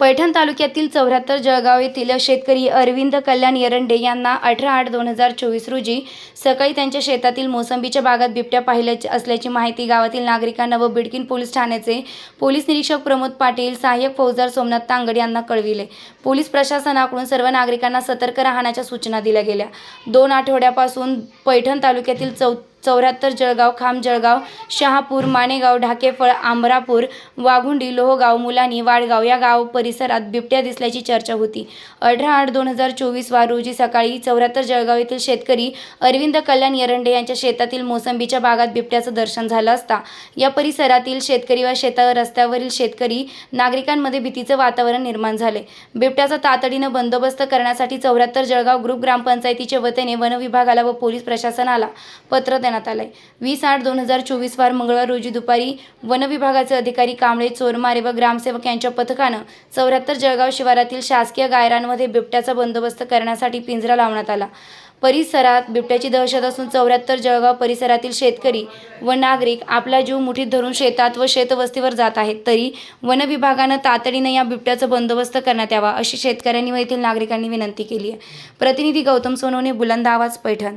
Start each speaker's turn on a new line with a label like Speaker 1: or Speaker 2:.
Speaker 1: पैठण तालुक्यातील चौऱ्याहत्तर जळगाव येथील शेतकरी अरविंद कल्याण एरंडे यांना अठरा आठ दोन हजार चोवीस रोजी सकाळी त्यांच्या शेतातील मोसंबीच्या बागात बिबट्या पाहिल्या असल्याची माहिती गावातील नागरिकांना व बिडकीन पोलीस ठाण्याचे पोलीस निरीक्षक प्रमोद पाटील सहाय्यक फौजदार सोमनाथ तांगड यांना कळविले. पोलीस प्रशासनाकडून सर्व नागरिकांना सतर्क राहण्याच्या सूचना दिल्या गेल्या. दोन आठवड्यापासून पैठण तालुक्यातील चौ चौऱ्याहत्तर जळगाव खाम जळगाव शहापूर मानेगाव ढाकेफळ आंबरापूर वाघुंडी लोहगाव मुलानी वाडगाव या गाव परिसरात बिबट्या दिसल्याची चर्चा होती. अठरा आठ दोन हजार चोवीस वार रोजी सकाळी चौऱ्याहत्तर जळगाव येथील शेतकरी अरविंद कल्याण एरंडे यांच्या शेतातील मोसंबीच्या बागात बिबट्याचं दर्शन झालं असता या परिसरातील शेतकरी व शेता रस्त्यावरील शेतकरी नागरिकांमध्ये भीतीचं वातावरण निर्माण झाले. बिबट्याचा तातडीनं बंदोबस्त करण्यासाठी चौऱ्याहत्तर जळगाव ग्रुप ग्रामपंचायतीच्या वतीने वन विभागाला व पोलीस प्रशासनाला पत्र देण्यात आलंय. वीस आठ दोन हजार चोवीसवार मंगळवार रोजी दुपारी वन विभागाचे अधिकारी कांबळे चोरमारे व ग्रामसेवक यांच्या पथकानं चौऱ्याहत्तर जळगाव शिवारातील शासकीय गायरांमध्ये बिबट्याचा बंदोबस्त करण्यासाठी पिंजरा लावण्यात आला. परिसरात बिबट्याची दहशत असून चौऱ्याहत्तर जळगाव परिसरातील शेतकरी व नागरिक आपला जीव मुठीत धरून शेतात व शेतवस्तीवर जात आहेत. तरी वन विभागानं तातडीनं या बिबट्याचा बंदोबस्त करण्यात यावा अशी शेतकऱ्यांनी व येथील नागरिकांनी विनंती केली आहे. प्रतिनिधी गौतम सोनवणे बुलंद आवाज पैठण.